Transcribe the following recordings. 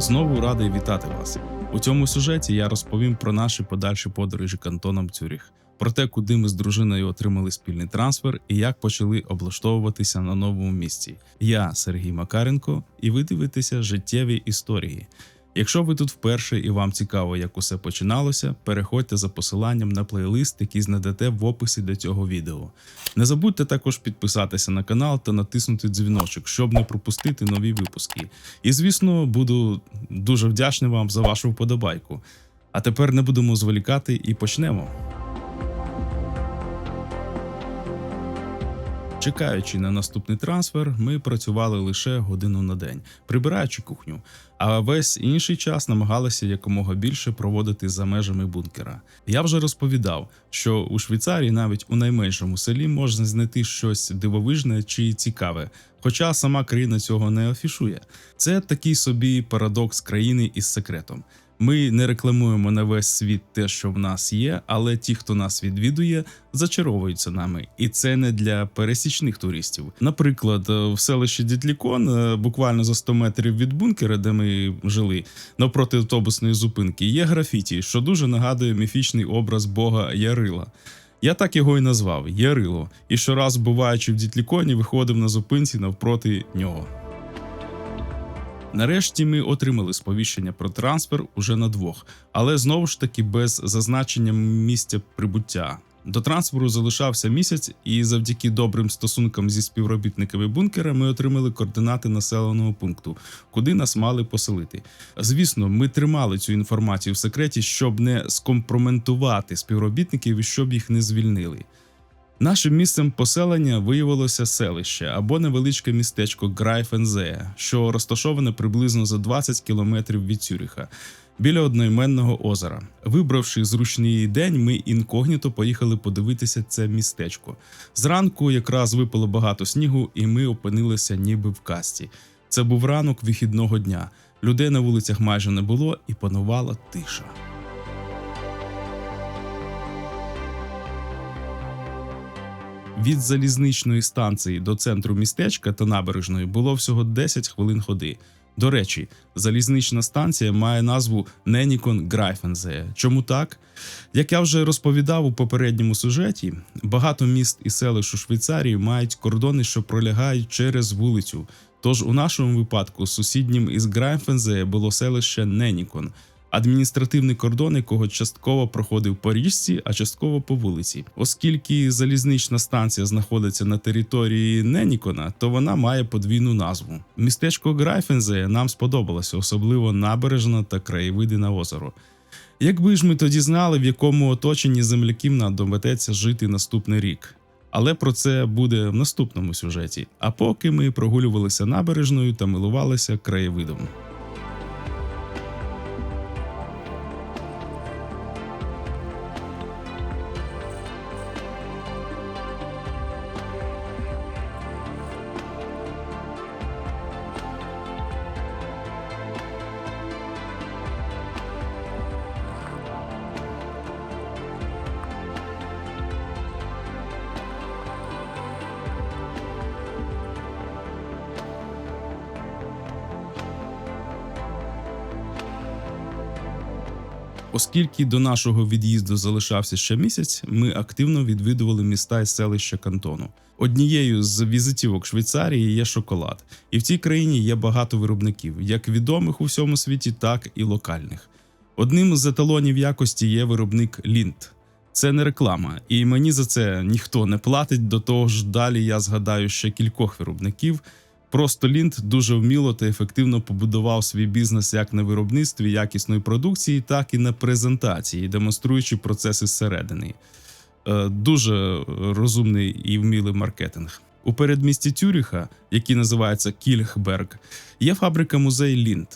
Знову радий вітати вас. У цьому сюжеті я розповім про наші подальші подорожі кантоном Цюріх, про те, куди ми з дружиною отримали спільний трансфер і як почали облаштовуватися на новому місці. Я Сергій Макаренко, і ви дивитеся життєві історії. Якщо ви тут вперше і вам цікаво, як усе починалося, переходьте за посиланням на плейлист, який знайдете в описі до цього відео. Не забудьте також підписатися на канал та натиснути дзвіночок, щоб не пропустити нові випуски. І звісно, буду дуже вдячний вам за вашу вподобайку. А тепер не будемо зволікати і почнемо. Чекаючи на наступний трансфер, ми працювали лише годину на день, прибираючи кухню. А весь інший час намагалися якомога більше проводити за межами бункера. Я вже розповідав, що у Швейцарії навіть у найменшому селі можна знайти щось дивовижне чи цікаве, хоча сама країна цього не афішує. Це такий собі парадокс країни із секретом. Ми не рекламуємо на весь світ те, що в нас є, але ті, хто нас відвідує, зачаровуються нами, і це не для пересічних туристів. Наприклад, е, в селищі Дітлікон, е, буквально за 100 метрів від бункера, де ми жили, навпроти автобусної зупинки, є графіті, що дуже нагадує міфічний образ бога Ярила. Я так його і назвав Ярило, і щораз, буваючи в Дітліконі, виходив на зупинці навпроти нього. Нарешті ми отримали сповіщення про трансфер уже на двох, але знову ж таки без зазначення місця прибуття. До трансферу залишався місяць, і завдяки добрим стосункам зі співробітниками бункера ми отримали координати населеного пункту, куди нас мали поселити. Звісно, ми тримали цю інформацію в секреті, щоб не скомпроментувати співробітників і щоб їх не звільнили. Нашим місцем поселення виявилося селище або невеличке містечко Грайфензея, що розташоване приблизно за 20 кілометрів від Цюріха, біля одноіменного озера. Вибравши зручний день, ми інкогніто поїхали подивитися це містечко. Зранку якраз випало багато снігу, і ми опинилися ніби в касті. Це був ранок вихідного дня. Людей на вулицях майже не було, і панувала тиша. Від залізничної станції до центру містечка та набережної було всього 10 хвилин ходи. До речі, залізнична станція має назву Ненікон Грайфензея. Чому так? Як я вже розповідав у попередньому сюжеті, багато міст і селищ у Швейцарії мають кордони, що пролягають через вулицю. Тож у нашому випадку сусіднім із Грайфензея було селище Ненікон – адміністративний кордон, якого частково проходив по річці, а частково по вулиці. Оскільки залізнична станція знаходиться на території Ненікона, то вона має подвійну назву. Містечко Грайфензе нам сподобалося, особливо набережна та краєвиди на озеро. Якби ж ми тоді знали, в якому оточенні земляків нам доведеться жити наступний рік. Але про це буде в наступному сюжеті. А поки ми прогулювалися набережною та милувалися краєвидом. Оскільки до нашого від'їзду залишався ще місяць, ми активно відвідували міста і селища кантону. Однією з візитівок Швейцарії є шоколад, і в цій країні є багато виробників, як відомих у всьому світі, так і локальних. Одним з еталонів якості є виробник Лінт. Це не реклама, і мені за це ніхто не платить. До того ж, далі я згадаю ще кількох виробників. Просто Лінд дуже вміло та ефективно побудував свій бізнес як на виробництві якісної продукції, так і на презентації, демонструючи процеси зсередини. Е, дуже розумний і вмілий маркетинг. У передмісті Тюріха, який називається Кільхберг, є фабрика музей Лінд,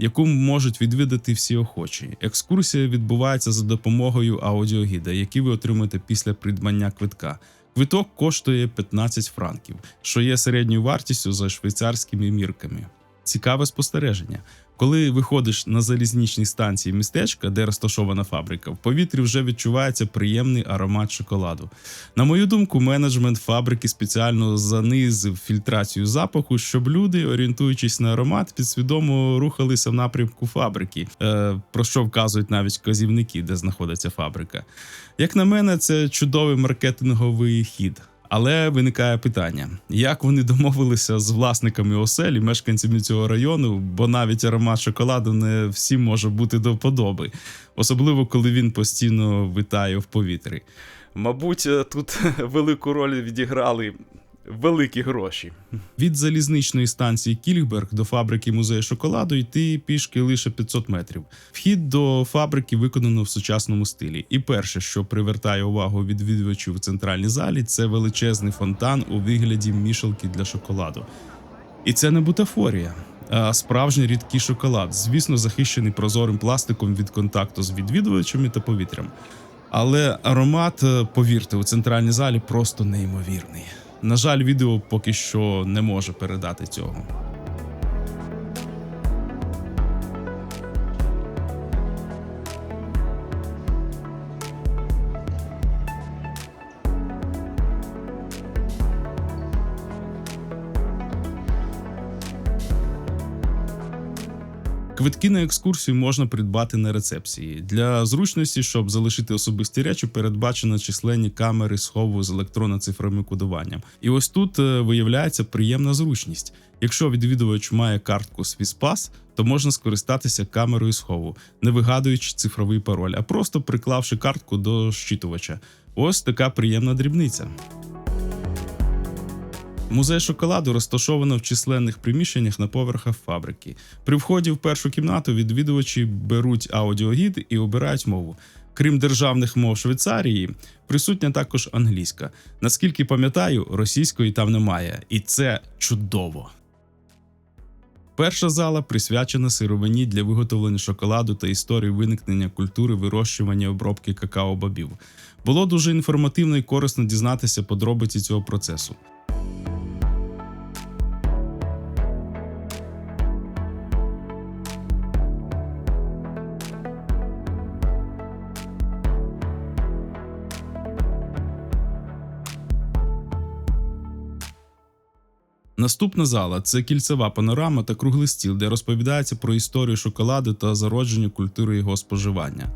яку можуть відвідати всі охочі. Екскурсія відбувається за допомогою аудіогіда, який ви отримаєте після придбання квитка. Квиток коштує 15 франків, що є середньою вартістю за швейцарськими мірками. Цікаве спостереження. Коли виходиш на залізничній станції містечка, де розташована фабрика, в повітрі вже відчувається приємний аромат шоколаду. На мою думку, менеджмент фабрики спеціально занизив фільтрацію запаху, щоб люди, орієнтуючись на аромат, підсвідомо рухалися в напрямку фабрики, е, про що вказують навіть вказівники, де знаходиться фабрика. Як на мене, це чудовий маркетинговий хід. Але виникає питання: як вони домовилися з власниками оселі, мешканцями цього району, бо навіть аромат шоколаду не всім може бути до вподоби, особливо коли він постійно витає в повітрі. Мабуть, е, тут велику роль відіграли великі гроші. Від залізничної станції Кільгберг до фабрики музею шоколаду йти пішки лише 500 метрів. Вхід до фабрики виконано в сучасному стилі. І перше, що привертає увагу відвідувачів у центральній залі, це величезний фонтан у вигляді мішалки для шоколаду. І це не бутафорія, а справжній рідкий шоколад, звісно, захищений прозорим пластиком від контакту з відвідувачами та повітрям. Але аромат, е, повірте, у центральній залі просто неймовірний. На жаль, відео поки що не може передати цього. Квитки на екскурсію можна придбати на рецепції. Для зручності, щоб залишити особисті речі, передбачено численні камери схову з електронно-цифровим кодуванням. І ось тут е, виявляється приємна зручність. Якщо відвідувач має картку Swisspass, то можна скористатися камерою схову, не вигадуючи цифровий пароль, а просто приклавши картку до щитувача. Ось така приємна дрібниця. Музей шоколаду розташовано в численних приміщеннях на поверхах фабрики. При вході в першу кімнату відвідувачі беруть аудіогід і обирають мову. Крім державних мов Швейцарії, присутня також англійська. Наскільки пам'ятаю, російської там немає, і це чудово. Перша зала присвячена сировині для виготовлення шоколаду та історії виникнення культури вирощування і обробки какао-бобів. Було дуже інформативно і корисно дізнатися подробиці цього процесу. Наступна зала це кільцева панорама та круглий стіл, де розповідається про історію шоколаду та зародження культури його споживання.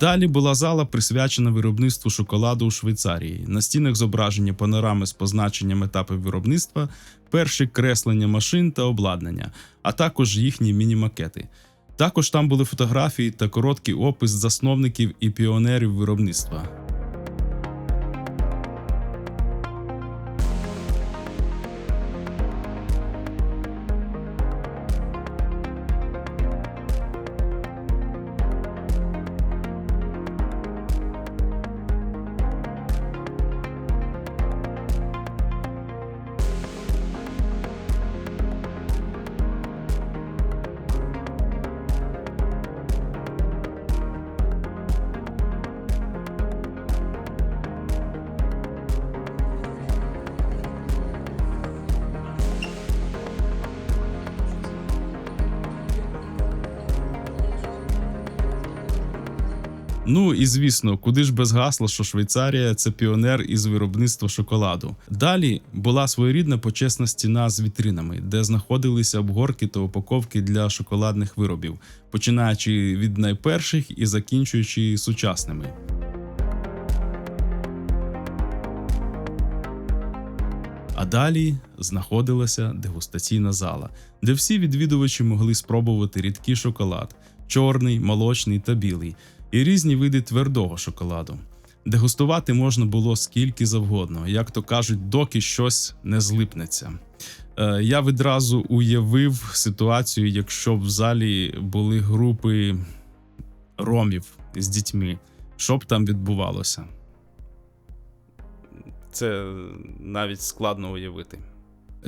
Далі була зала присвячена виробництву шоколаду у Швейцарії. На стінах зображені панорами з позначенням етапів виробництва, перші креслення машин та обладнання, а також їхні міні-макети. Також там були фотографії та короткий опис засновників і піонерів виробництва. Ну і звісно, куди ж без гасла, що Швейцарія це піонер із виробництва шоколаду. Далі була своєрідна почесна стіна з вітринами, де знаходилися обгорки та упаковки для шоколадних виробів, починаючи від найперших і закінчуючи сучасними. А далі знаходилася дегустаційна зала, де всі відвідувачі могли спробувати рідкий шоколад чорний, молочний та білий, і різні види твердого шоколаду. Дегустувати можна було скільки завгодно, як то кажуть, доки щось не злипнеться. Е, Я відразу уявив ситуацію, якщо б в залі були групи ромів з дітьми, що б там відбувалося. Це навіть складно уявити.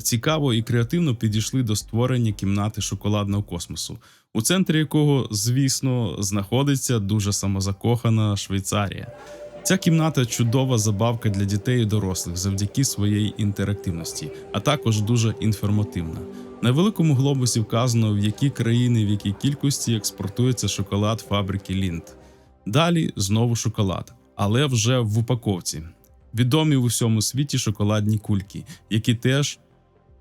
Цікаво і креативно підійшли до створення кімнати шоколадного космосу, у центрі якого, звісно, знаходиться дуже самозакохана Швейцарія. Ця кімната чудова забавка для дітей і дорослих завдяки своїй інтерактивності, а також дуже інформативна. На великому глобусі вказано, в які країни, в якій кількості експортується шоколад фабрики Лінд. Далі знову шоколад, але вже в упаковці. Відомі в усьому світі шоколадні кульки, які теж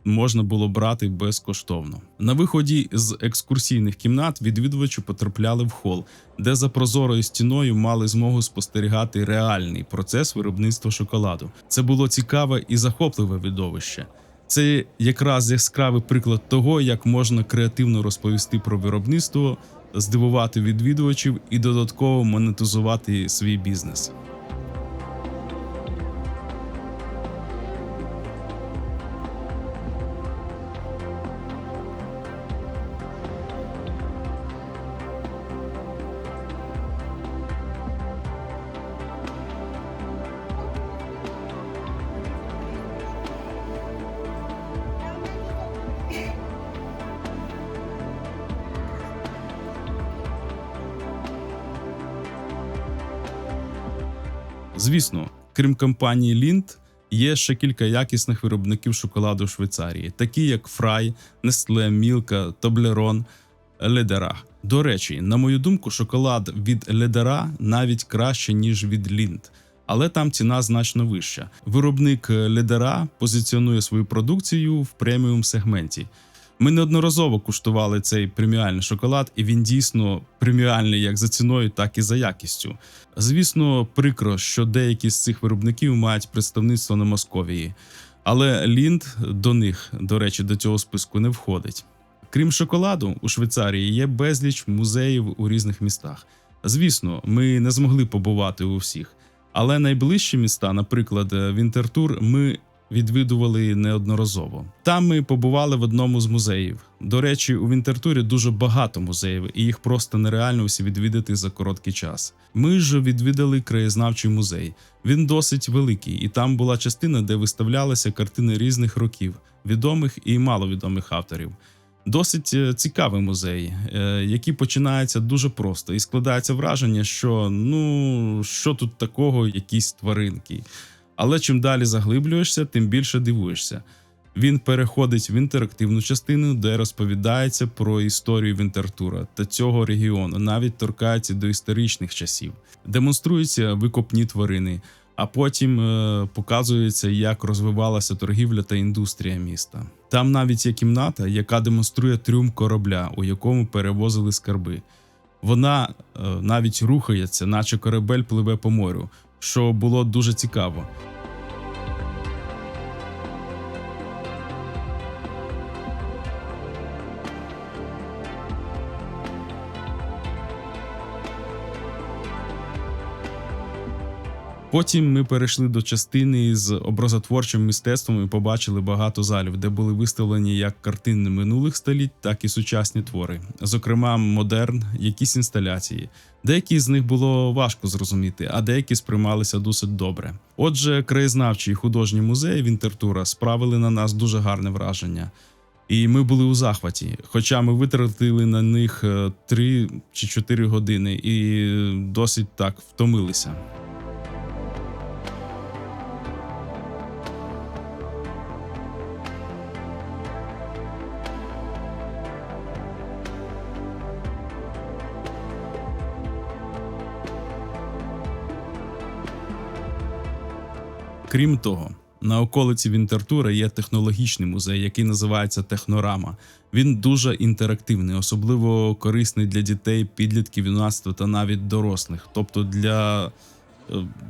можна було брати безкоштовно. На виході з екскурсійних кімнат відвідувачі потрапляли в хол, де за прозорою стіною мали змогу спостерігати реальний процес виробництва шоколаду. Це було цікаве і захопливе видовище. Це якраз яскравий приклад того, як можна креативно розповісти про виробництво, здивувати відвідувачів і додатково монетизувати свій бізнес. Звісно, крім компанії Lindt, є ще кілька якісних виробників шоколаду в Швейцарії, такі як Фрай, Nestle, Мілка, Тоблерон, Ледера. До речі, на мою думку, шоколад від Ледера навіть краще, ніж від Lindt. Але там ціна значно вища. Виробник Ледера позиціонує свою продукцію в преміум сегменті. Ми неодноразово куштували цей преміальний шоколад, і він дійсно преміальний як за ціною, так і за якістю. Звісно, прикро, що деякі з цих виробників мають представництво на Московії, але Лінд до них, до речі, до цього списку не входить. Крім шоколаду, у Швейцарії є безліч музеїв у різних містах. Звісно, ми не змогли побувати у всіх, але найближчі міста, наприклад, Вінтертур, ми відвідували неодноразово. Там ми побували в одному з музеїв. До речі, у Вінтертурі дуже багато музеїв, і їх просто нереально всі відвідати за короткий час. Ми ж відвідали краєзнавчий музей. Він досить великий, і там була частина, де виставлялися картини різних років, відомих і маловідомих авторів. Досить е, цікавий музей, е, який починається дуже просто, і складається враження, що ну що тут такого, якісь тваринки. Але чим далі заглиблюєшся, тим більше дивуєшся. Він переходить в інтерактивну частину, де розповідається про історію Вінтертура та цього регіону, навіть торкається до історичних часів, демонструються викопні тварини, а потім е, показується, як розвивалася торгівля та індустрія міста. Там навіть є кімната, яка демонструє трюм корабля, у якому перевозили скарби. Вона е, навіть рухається, наче корабель пливе по морю що було дуже цікаво. Потім ми перейшли до частини з образотворчим мистецтвом і побачили багато залів, де були виставлені як картини минулих століть, так і сучасні твори, зокрема, модерн, якісь інсталяції. Деякі з них було важко зрозуміти, а деякі сприймалися досить добре. Отже, краєзнавчий художній музей Вінтертура справили на нас дуже гарне враження. І ми були у захваті, хоча ми витратили на них 3 е, чи 4 години і досить так втомилися. Крім того, на околиці Вінтертура є технологічний музей, який називається Технорама. Він дуже інтерактивний, особливо корисний для дітей, підлітків, юнацтва та навіть дорослих, тобто для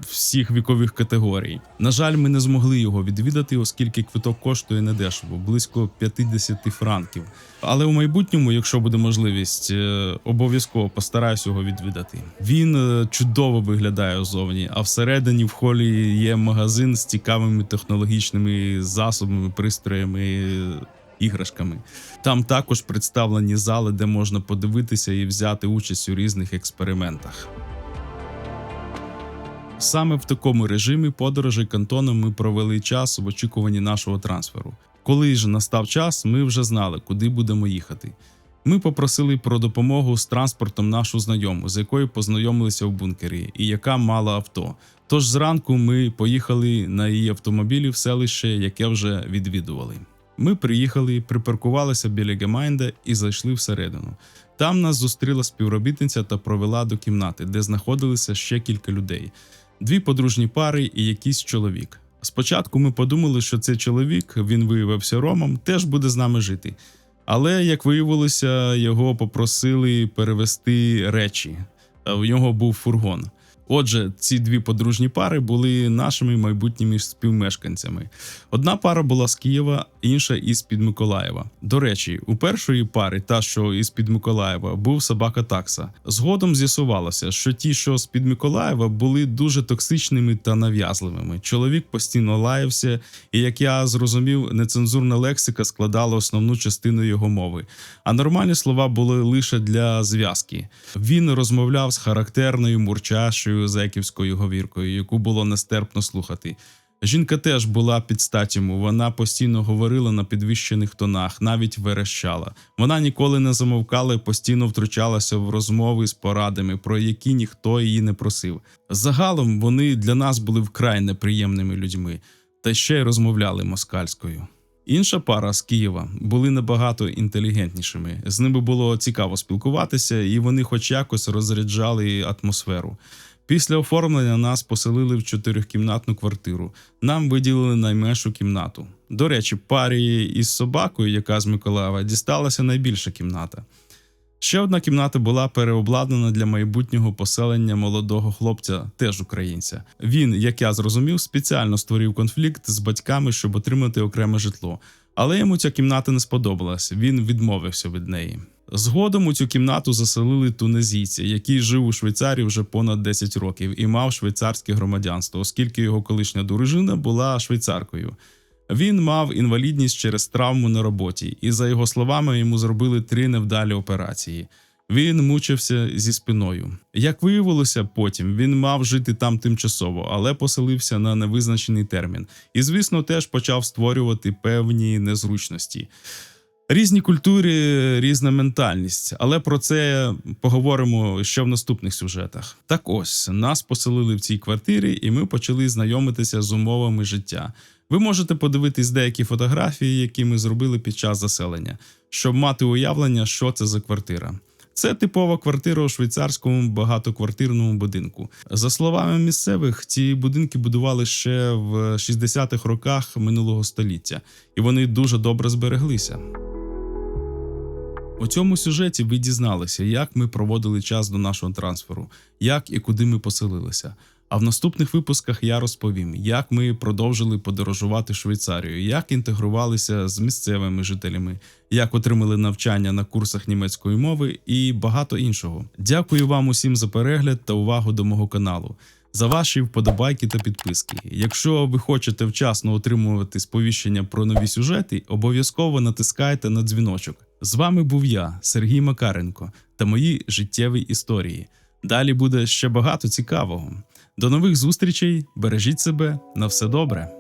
всіх вікових категорій. На жаль, ми не змогли його відвідати, оскільки квиток коштує недешево, близько 50 франків. Але у майбутньому, якщо буде можливість, е, обов'язково постараюсь його відвідати. Він е, чудово виглядає озовні, а всередині в холі є магазин з цікавими технологічними засобами, пристроями. Іграшками там також представлені зали, де можна подивитися і взяти участь у різних експериментах. Саме в такому режимі подорожей кантоном ми провели час в очікуванні нашого трансферу. Коли ж настав час, ми вже знали, куди будемо їхати. Ми попросили про допомогу з транспортом нашу знайому, з якою познайомилися в бункері, і яка мала авто. Тож зранку ми поїхали на її автомобілі в селище, яке вже відвідували. Ми приїхали, припаркувалися біля Гемайнда і зайшли всередину. Там нас зустріла співробітниця та провела до кімнати, де знаходилися ще кілька людей: дві подружні пари і якийсь чоловік. Спочатку ми подумали, що цей чоловік, він виявився ромом, теж буде з нами жити. Але як виявилося, його попросили перевести речі. В нього був фургон. Отже, ці дві подружні пари були нашими майбутніми співмешканцями. Одна пара була з Києва, інша із під Миколаєва. До речі, у першої пари, та що із під Миколаєва, був собака такса. Згодом з'ясувалося, що ті, що з під Миколаєва, були дуже токсичними та нав'язливими. Чоловік постійно лаявся, і як я зрозумів, нецензурна лексика складала основну частину його мови. А нормальні слова були лише для зв'язки. Він розмовляв з характерною мурчащою зеківською говіркою, яку було нестерпно слухати. Жінка теж була під стать вона постійно говорила на підвищених тонах, навіть верещала. Вона ніколи не замовкала і постійно втручалася в розмови з порадами, про які ніхто її не просив. Загалом вони для нас були вкрай неприємними людьми, та ще й розмовляли москальською. Інша пара з Києва були набагато інтелігентнішими. З ними було цікаво спілкуватися, і вони, хоч якось, розряджали атмосферу. Після оформлення нас поселили в чотирьохкімнатну квартиру. Нам виділили найменшу кімнату. До речі, парі із собакою, яка з Миколаєва, дісталася найбільша кімната. Ще одна кімната була переобладнана для майбутнього поселення молодого хлопця, теж українця. Він, як я зрозумів, спеціально створив конфлікт з батьками, щоб отримати окреме житло. Але йому ця кімната не сподобалась. Він відмовився від неї. Згодом у цю кімнату заселили тунезійця, який жив у Швейцарії вже понад 10 років і мав швейцарське громадянство, оскільки його колишня дружина була швейцаркою. Він мав інвалідність через травму на роботі, і за його словами, йому зробили три невдалі операції. Він мучився зі спиною. Як виявилося, потім він мав жити там тимчасово, але поселився на невизначений термін, і, звісно, теж почав створювати певні незручності. Різні культури, різна ментальність, але про це поговоримо ще в наступних сюжетах. Так ось нас поселили в цій квартирі, і ми почали знайомитися з умовами життя. Ви можете подивитись деякі фотографії, які ми зробили під час заселення, щоб мати уявлення, що це за квартира. Це типова квартира у швейцарському багатоквартирному будинку. За словами місцевих, ці будинки будували ще в 60-х роках минулого століття, і вони дуже добре збереглися. У цьому сюжеті ви дізналися, як ми проводили час до нашого трансферу, як і куди ми поселилися. А в наступних випусках я розповім, як ми продовжили подорожувати Швейцарію, як інтегрувалися з місцевими жителями, як отримали навчання на курсах німецької мови і багато іншого. Дякую вам усім за перегляд та увагу до мого каналу. За ваші вподобайки та підписки. Якщо ви хочете вчасно отримувати сповіщення про нові сюжети, обов'язково натискайте на дзвіночок. З вами був я, Сергій Макаренко, та мої життєві історії. Далі буде ще багато цікавого. До нових зустрічей, бережіть себе, на все добре.